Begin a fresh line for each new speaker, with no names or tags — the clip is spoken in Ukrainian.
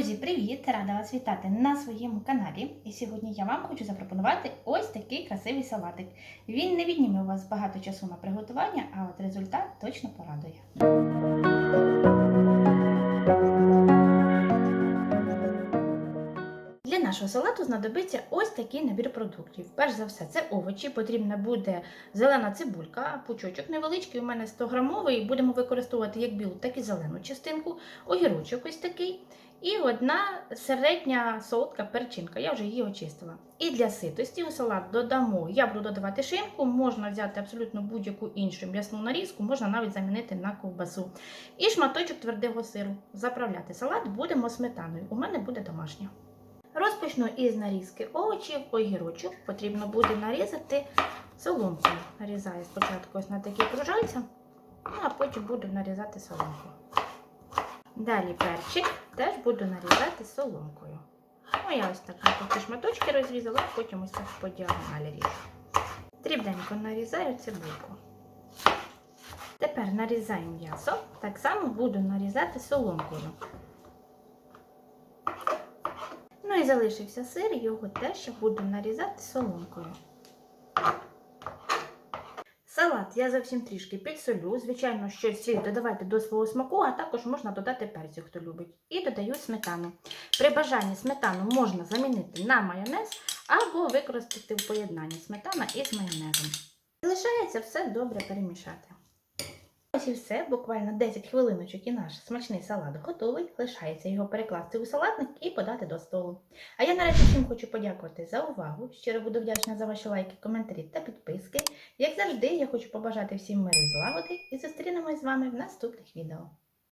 Привіт! Рада вас вітати на своєму каналі. І сьогодні я вам хочу запропонувати ось такий красивий салатик. Він не відніме у вас багато часу на приготування, а от результат точно порадує. Нашого салату знадобиться ось такий набір продуктів. Перш за все, це овочі. Потрібна буде зелена цибулька, пучочок невеличкий, у мене 100 грамовий. Будемо використовувати як білу, так і зелену частинку, огірочок ось такий. І одна середня солодка перчинка, я вже її очистила. І для ситості у салат додамо, я буду додавати шинку, можна взяти абсолютно будь-яку іншу м'ясну нарізку, можна навіть замінити на ковбасу. І шматочок твердого сиру. Заправляти салат будемо сметаною. У мене буде домашня. Розпочну із нарізки овочів, огірочок. Потрібно буде нарізати соломкою. Нарізаю спочатку ось на такі кружальця, ну, а потім буду нарізати соломкою. Далі перчик теж буду нарізати соломкою. Ну, я ось так такі шматочки розрізала, потім ось так по діагоналі ріжу. Дрібненько нарізаю цибульку. Тепер нарізаю м'ясо. Так само буду нарізати соломкою. Ну і залишився сир, його теж буду нарізати соломкою. Салат я зовсім трішки підсолю. Звичайно, що сіль додавайте до свого смаку, а також можна додати перцю, хто любить. І додаю сметану. При бажанні сметану можна замінити на майонез або використати в поєднанні сметана із майонезом. Залишається все добре перемішати. Ось і все, буквально 10 хвилиночок і наш смачний салат готовий. Лишається його перекласти у салатник і подати до столу. А я наразі всім хочу подякувати за увагу. Щиро буду вдячна за ваші лайки, коментарі та підписки. Як завжди, я хочу побажати всім миру і злагоди і зустрінемось з вами в наступних відео.